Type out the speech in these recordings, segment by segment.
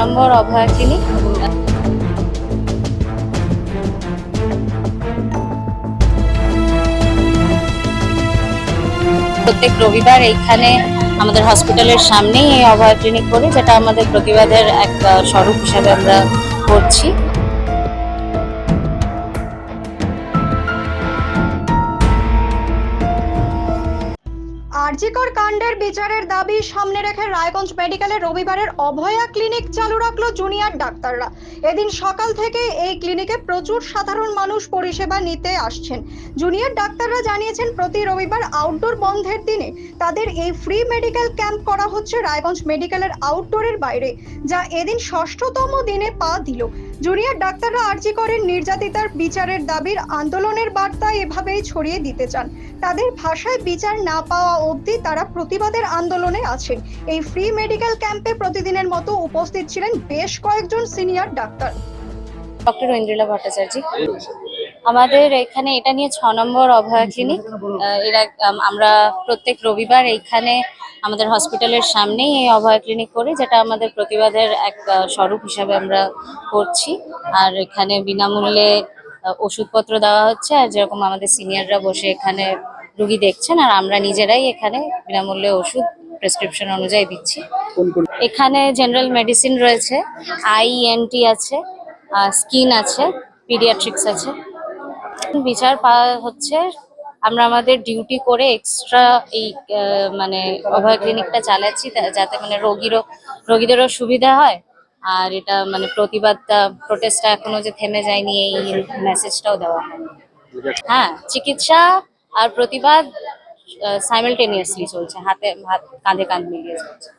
নম্বর অভয়া প্রত্যেক রবিবার এইখানে আমাদের হসপিটালের সামনেই এই অভয়া ক্লিনিক করি যেটা আমাদের প্রতিবাদের এক স্বরূপ হিসাবে আমরা করছি। আরজিকর কাণ্ডের বিচারের দাবি সামনে রেখে রায়গঞ্জ মেডিকেলে রবিবারের অভয়া ক্লিনিক চালু রাখল জুনিয়র ডাক্তাররা। এদিন সকাল থেকে এই ক্লিনিকে প্রচুর সাধারণ মানুষ পরিষেবা নিতে আসছেন। জুনিয়র ডাক্তাররা জানিয়েছেন, প্রতি রবিবার আউটডোর বন্ধের দিনে তাদের এই ফ্রি মেডিকেল ক্যাম্প করা হচ্ছে রায়গঞ্জ মেডিকেলের আউটডোরের বাইরে, যা এদিন ষষ্ঠতম দিনে পা দিল। জুনিয়র ডাক্তাররা আর্জি করেন নির্যাতিতার বিচারের দাবির আন্দোলনের বার্তা এভাবেই ছড়িয়ে দিতে চান। তাদের ভাষায় বিচার না পাওয়া অবধি তারা প্রতিবাদের আন্দোলনে আছেন। এই ফ্রি মেডিকেল ক্যাম্পে প্রতিদিনের মতো উপস্থিত ছিলেন বেশ কয়েকজন senior doctor. Doctor Aindrila Bhattacharya. আমাদের এখানে এটা নিয়ে ছ নম্বর অভয়া ক্লিনিক এর আমরা প্রত্যেক রবিবার এইখানে আমাদের হসপিটালের সামনেই এই অভয়া ক্লিনিক করি যেটা আমাদের প্রতিবাদের এক স্বরূপ হিসাবে আমরা করছি। আর এখানে বিনামূল্যে ওষুধপত্র দেওয়া হচ্ছে। আর যেরকম আমাদের সিনিয়ররা বসে এখানে রুগী দেখছেন আর আমরা নিজেরাই এখানে বিনামূল্যে ওষুধ প্রেসক্রিপশন অনুযায়ী দিচ্ছি। এখানে জেনারেল মেডিসিন রয়েছে আইএনটি আছে স্কিন আছে পিডিয়াট্রিক্স আছে। বিচার পাওয়া হচ্ছে। আমরা আমাদের ডিউটি করে এক্সট্রা এই আহ, মানে অভয় ক্লিনিকটা চালাচ্ছি তা- যাতে মানে রোগীরও রোগীদেরও সুবিধা হয়। আর এটা মানে প্রতিবাদটা প্রোটেস্টটা এখনও যে থেমে যায়নি এই মেসেজটাও দেওয়া হয় হ্যাঁ চিকিৎসা আর প্রতিবাদ সাইমালটেনিয়াসলি চলছে। হাতে হাত কাঁধে কাঁধ মিলিয়ে চলছে।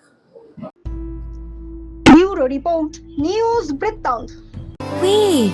ব্যুরো রিপোর্ট নিউজ বৃত্তান্ত Wait.